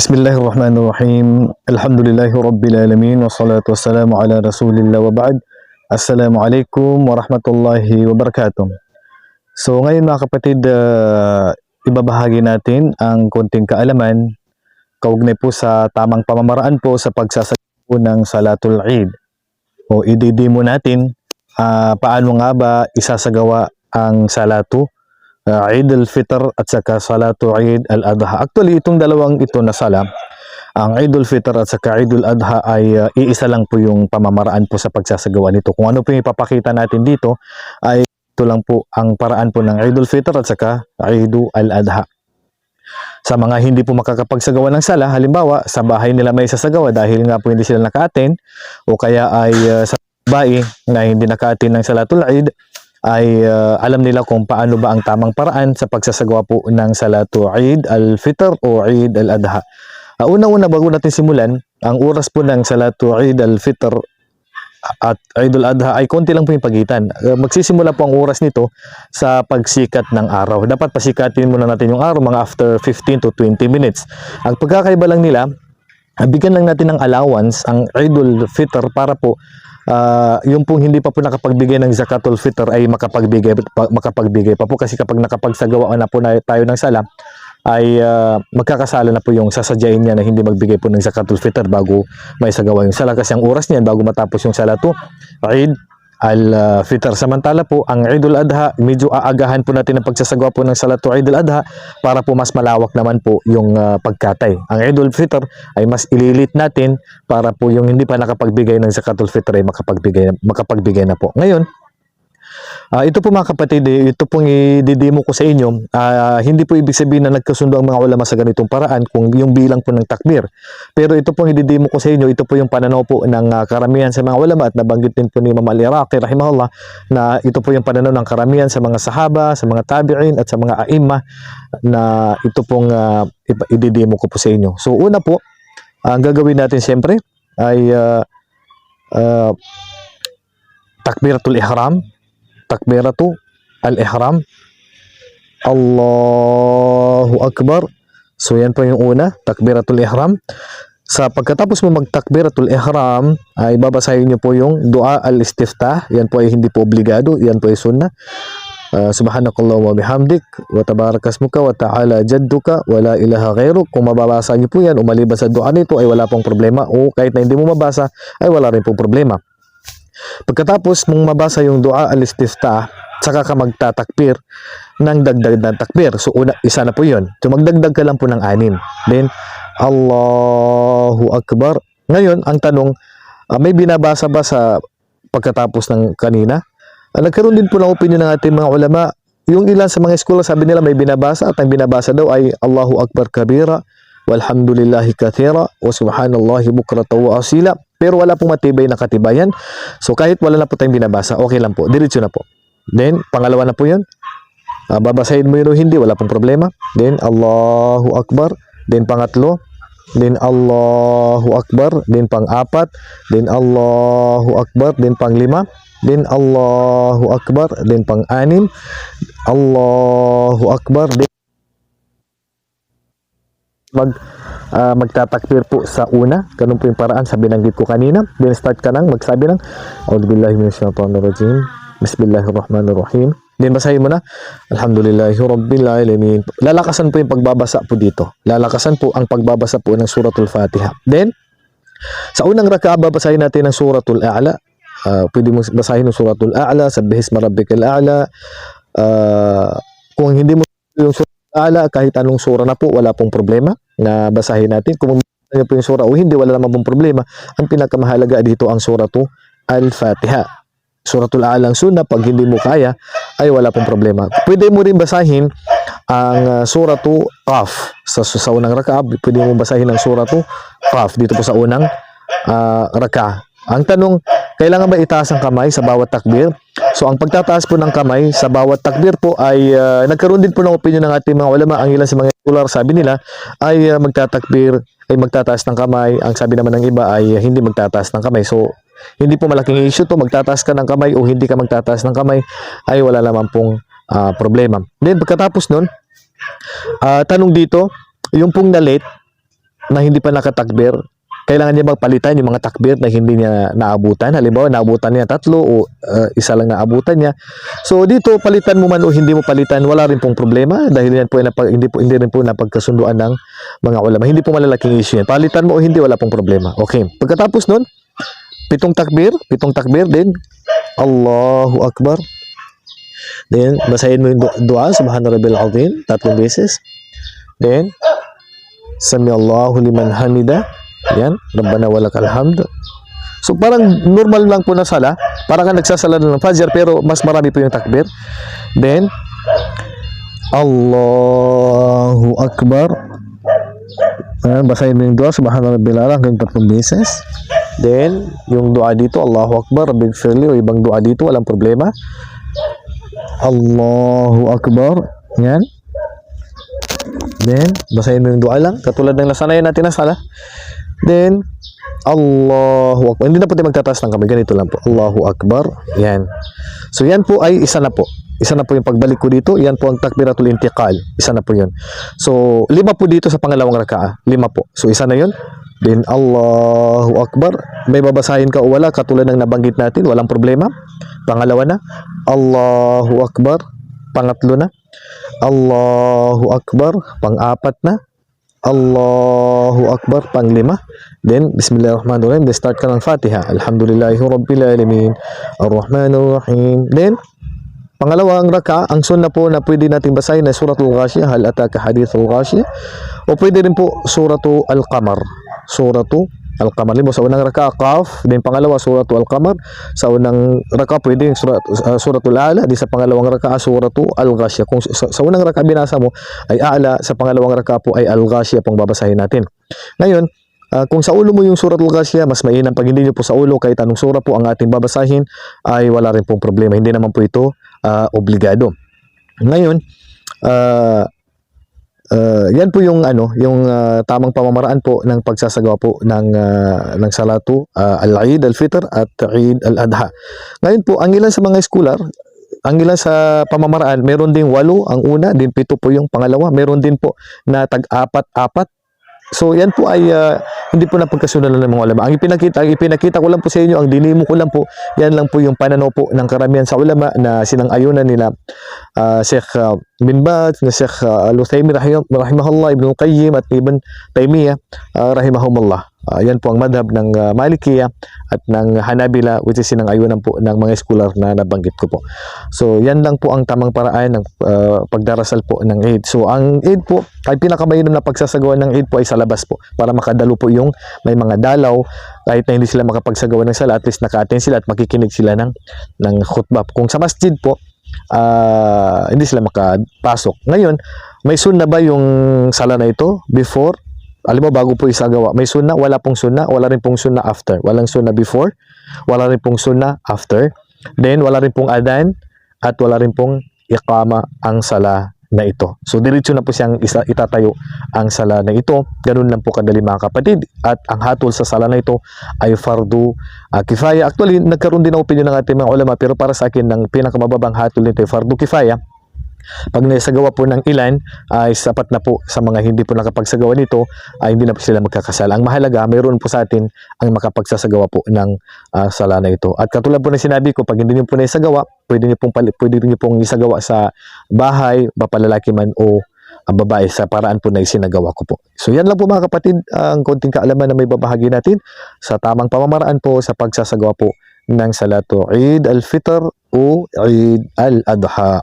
Bismillahirrahmanirrahim. Alhamdulillahi Rabbil Alamin. Wassalatu wassalamu ala Rasulillah wa ba'd. Assalamualaikum warahmatullahi wabarakatuh. So ngayon mga kapatid, ah, ibabahagi natin ang konting kaalaman kaugnay po sa tamang pamamaraan po sa pagsasagawa po ng Salatul Eid. O ididimo natin ah, paano nga ba isasagawa ang Salatu uh, Eid al-Fitr at saka Salatu Eid al-Adha. Actually, itong dalawang ito na sala, ang Eid al-Fitr at saka Eid al-Adha ay uh, iisa lang po yung pamamaraan po sa pagsasagawa nito. Kung ano po yung ipapakita natin dito ay ito lang po ang paraan po ng Eid al-Fitr at saka Eid al-Adha. Sa mga hindi po makakapagsagawa ng sala, halimbawa sa bahay nila may sasagawa dahil nga po hindi sila naka-attend o kaya ay uh, sa bahay na hindi naka-attend ng Salatul Eid, ay uh, alam nila kung paano ba ang tamang paraan sa pagsasagawa po ng Salatu Eid al-Fitr o Eid al-Adha. Uh, Una-una bago natin simulan, ang oras po ng Salatu Eid al-Fitr at Eid al-Adha ay konti lang po yung pagitan. Uh, magsisimula po ang oras nito sa pagsikat ng araw. Dapat pasikatin muna natin yung araw mga after 15 to 20 minutes. Ang pagkakaiba lang nila, bigyan lang natin ng allowance ang Eid al-Fitr para po uh, yung pong hindi pa po nakapagbigay ng zakatul fitr ay makapagbigay pa, makapagbigay pa po. Kasi kapag nakapagsagawa na po na tayo ng sala ay uh, magkakasala na po yung sasadyain niya na hindi magbigay po ng zakatul fitr bago may sagawa yung sala kasi ang oras niyan bago matapos yung sala to Eid al-Fitr. Samantala po, ang Eid al-Adha, medyo aagahan po natin ang pagsasagawa po ng Salatu Eid al-Adha para po mas malawak naman po yung uh, pagkatay. Ang Eid al-Fitr ay mas ililit natin para po yung hindi pa nakapagbigay ng Zakatul Fitr ay makapagbigay, makapagbigay na po. Ngayon, Ah, ito po mga kapatid, eh, ito pong i-demo ko sa inyo. Ah, hindi po ibig sabihin na nagkasundo ang mga ulama sa ganitong paraan kung yung bilang po ng takbir. Pero ito pong i-demo ko sa inyo, ito po yung pananaw po ng ah, karamihan sa mga ulama at nabanggit din po ni Imam al-Iraqi rahimahullah na ito po yung pananaw ng karamihan sa mga sahaba, sa mga tabi'in at sa mga aima na ito pong uh, i-demo ko po sa inyo. So una po, ang gagawin natin siyempre ay uh, uh, takbiratul ihram takbiratu al-ihram. Allahu Akbar. So yan po yung una, takbiratul ihram. Sa pagkatapos mo magtakbiratul ihram, ay babasahin niyo po yung dua al-istiftah. Yan po ay hindi po obligado, yan po ay sunnah. Uh, subhanakallah wa bihamdik wa tabarakasmuka wa ta'ala jadduka wa la ilaha ghairuk kung mababasa niyo po yan o maliban sa dua nito ay wala pong problema o kahit na hindi mo mabasa ay wala rin pong problema Pagkatapos mong mabasa yung dua al-istiftah, saka ka magtatakbir ng dagdag na takbir. So una, isa na po yun. So magdagdag ka lang po ng anim. Then, Allahu Akbar. Ngayon, ang tanong, uh, may binabasa ba sa pagkatapos ng kanina? Uh, nagkaroon din po ng opinion ng ating mga ulama. Yung ilan sa mga eskwela, sabi nila may binabasa at ang binabasa daw ay Allahu Akbar kabira, walhamdulillahi kathira, wa subhanallahi bukrata wa asila. Pero wala pong matibay na katibayan. So kahit wala na po tayong binabasa, okay lang po. Diretso na po. Then, pangalawa na po yun. Uh, babasahin mo yun o hindi, wala pong problema. Then, Allahu Akbar. Then, pangatlo. Then, Allahu Akbar. Then, pang-apat. Then, Allahu Akbar. Then, pang-lima. Then, Allahu Akbar. Then, pang-anim. Allahu Akbar. Then, mag uh, magtatakbir po sa una. Ganun po yung paraan sa binanggit ko kanina. Then start ka nang magsabi ng A'udzubillahi minasyaitonirrajim. Bismillahirrahmanirrahim. Then basahin mo na Alhamdulillahi Rabbil Alamin. Lalakasan po yung pagbabasa po dito. Lalakasan po ang pagbabasa po ng suratul Fatiha. Then sa unang raka babasahin natin ng suratul A'la. Uh, pwede mo basahin ng suratul A'la, sabbihis marabbikal A'la. Uh, kung hindi mo yung suratul A'la kahit anong sura na po, wala pong problema na basahin natin. Kung niyo po yung sura o hindi, wala naman pong problema. Ang pinakamahalaga dito ang suratu Al-Fatiha. Suratul A'lang Sunnah, pag hindi mo kaya, ay wala pong problema. Pwede mo rin basahin ang uh, suratu Qaf. Sa, sa unang raka, pwede mo basahin ang suratu Qaf dito po sa unang uh, raka. Ang tanong, kailangan ba itaas ang kamay sa bawat takbir? So ang pagtataas po ng kamay sa bawat takbir po ay uh, nagkaroon din po ng opinion ng ating mga ulama. Ang ilan sa mga scholar sabi nila ay uh, magtatakbir, ay magtataas ng kamay. Ang sabi naman ng iba ay uh, hindi magtataas ng kamay. So hindi po malaking issue to magtataas ka ng kamay o hindi ka magtataas ng kamay ay wala naman pong uh, problema. Then pagkatapos nun, uh, tanong dito, yung pong na-late, na hindi pa nakatakbir, kailangan niya magpalitan yung mga takbir na hindi niya naabutan. Halimbawa, naabutan niya tatlo o uh, isa lang naabutan niya. So dito, palitan mo man o hindi mo palitan, wala rin pong problema dahil yan po, ay napag, hindi, po hindi rin po napagkasunduan ng mga ulama. Hindi po malalaking issue yan. Palitan mo o hindi, wala pong problema. Okay. Pagkatapos nun, pitong takbir, pitong takbir din. Allahu Akbar. Then, basahin mo yung du- dua, Subhana Rabbil Azim, tatlong beses. Then, Sami Allahu liman hamida. Yan, Rabbana walakal hamd. So parang normal lang po na sala, parang ka nagsasala ng Fajr pero mas marami po yung takbir. Then Allahu Akbar. Ayan, basahin mo yung dua, Subhana Rabbil Ala hanggang tatlong beses. Then, yung dua dito, Allahu Akbar, Rabbil Firli, o ibang dua dito, walang problema. Allahu Akbar. Yan. Then, basahin mo yung dua lang. Katulad ng nasanayan natin na sala. Then, Allahu Akbar. Hindi na po tayo magtataas ng kamay. Ganito lang po. Allahu Akbar. Yan. So, yan po ay isa na po. Isa na po yung pagbalik ko dito. Yan po ang takbiratul intiqal. Isa na po yun. So, lima po dito sa pangalawang raka'a. Lima po. So, isa na yun. Then, Allahu Akbar. May babasahin ka o wala. Katulad ng nabanggit natin. Walang problema. Pangalawa na. Allahu Akbar. Pangatlo na. Allahu Akbar. Pang-apat na. Allahu Akbar. Panglima. Then, Bismillahirrahmanirrahim. Then, start ka ng Fatiha. Alhamdulillahi Rabbil Alamin. Ar-Rahmanir-Rahim. Then, Pangalawang raka, ang sunna po na pwede nating basahin ay suratul Ghashiyah, hal ataka hadithul Ghashiyah. O pwede rin po suratu Al-Qamar. Suratu Al-Qamar. Limbo, sa unang raka, Qaf. Then pangalawa, suratu Al-Qamar. Sa unang raka, pwede yung surat, uh, suratul Ala. Di sa pangalawang raka, suratu Al-Ghashiyah. Kung sa, sa unang raka binasa mo ay Ala, sa pangalawang raka po ay Al-Ghashiyah pong babasahin natin. Ngayon, Ah, kung sa ulo mo yung suratul Ghashiyah, mas mainam. Pag hindi nyo po sa ulo, kahit anong sura po ang ating babasahin, ay wala rin pong problema. Hindi naman po ito ah, obligado. Ngayon, ah, ah, yan po yung ano, yung ah, tamang pamamaraan po ng pagsasagawa po ng ah, ng salatu ah, al-Eid al-Fitr at Eid al-Adha. Ngayon po, ang ilan sa mga scholar, ang ilan sa pamamaraan, meron ding walo ang una, din pito po yung pangalawa, meron din po na tag-apat-apat So yan po ay ah, hindi po napagkasunod ng mga ulama. Ang ipinakita, ang ipinakita ko lang po sa inyo, ang dinimo ko lang po, yan lang po yung pananaw po ng karamihan sa ulama na sinang-ayunan nila uh, Sheikh ah, bin Baz, na Sheikh uh, Al-Uthaymin rahim, rahimahullah, Ibn Qayyim at Ibn Taymiyyah uh, rahimahumullah. Ah, yan po ang madhab ng ah, Malikiya at ng Hanabila which is sinang-ayunan po ng mga scholar na nabanggit ko po. So yan lang po ang tamang paraan ng ah, pagdarasal po ng Eid. So ang Eid po ay pinakamainam na pagsasagawa ng Eid po ay sa labas po para makadalo po yung may mga dalaw kahit na hindi sila makapagsagawa ng sala at least naka-attend sila at makikinig sila ng ng khutbah. Kung sa masjid po ah, hindi sila makapasok. Ngayon, may sunna ba yung sala na ito before alam mo, bago po isagawa, may sunna, wala pong sunna, wala rin pong sunna after. Walang sunna before, wala rin pong sunna after. Then, wala rin pong adan, at wala rin pong iqama ang sala na ito. So, diretso na po siyang itatayo ang sala na ito. Ganun lang po kadali mga kapatid. At ang hatol sa sala na ito ay fardu ah, kifaya. Actually, nagkaroon din ng opinion ng ating mga ulama, pero para sa akin, ang pinakamababang hatol nito ay fardu kifaya. Pag naisagawa po ng ilan, ay sapat na po sa mga hindi po nakapagsagawa nito, ay hindi na po sila magkakasala. Ang mahalaga, mayroon po sa atin ang makapagsasagawa po ng ah, sala na ito. At katulad po ng sinabi ko, pag hindi niyo po naisagawa, pwede niyo pong, pwede niyo pong isagawa sa bahay, bapalalaki man o ang babae sa paraan po na isinagawa ko po. So yan lang po mga kapatid, ang konting kaalaman na may babahagi natin sa tamang pamamaraan po sa pagsasagawa po ng salatu Eid al-Fitr o Eid al-Adha.